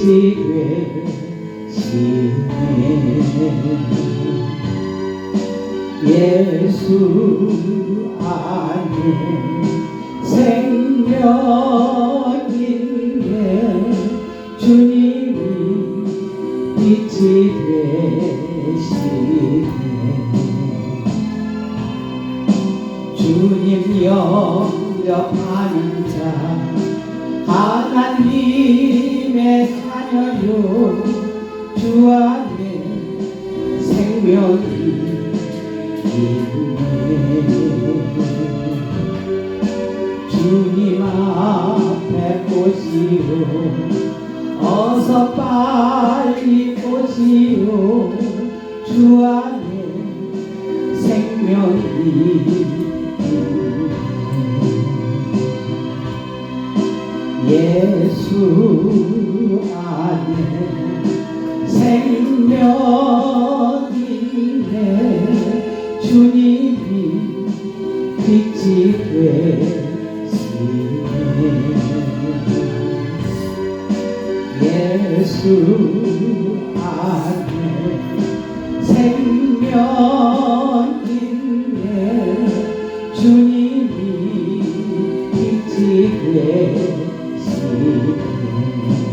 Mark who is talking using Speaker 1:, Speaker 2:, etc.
Speaker 1: 되시네 예수 안에 생명이네. 주님이 빛이 되시네. 주님 영접하는 자 하나님의 자녀요. 주 안에 생명이 있네. 주님 앞에 오시오. 어서 빨리 오시오. 주 안에 생명이 예수 안에 생명이네 주님이 빛이 되시네 예수 안에 생명이네 주님이 빛이 되시네 Thank you.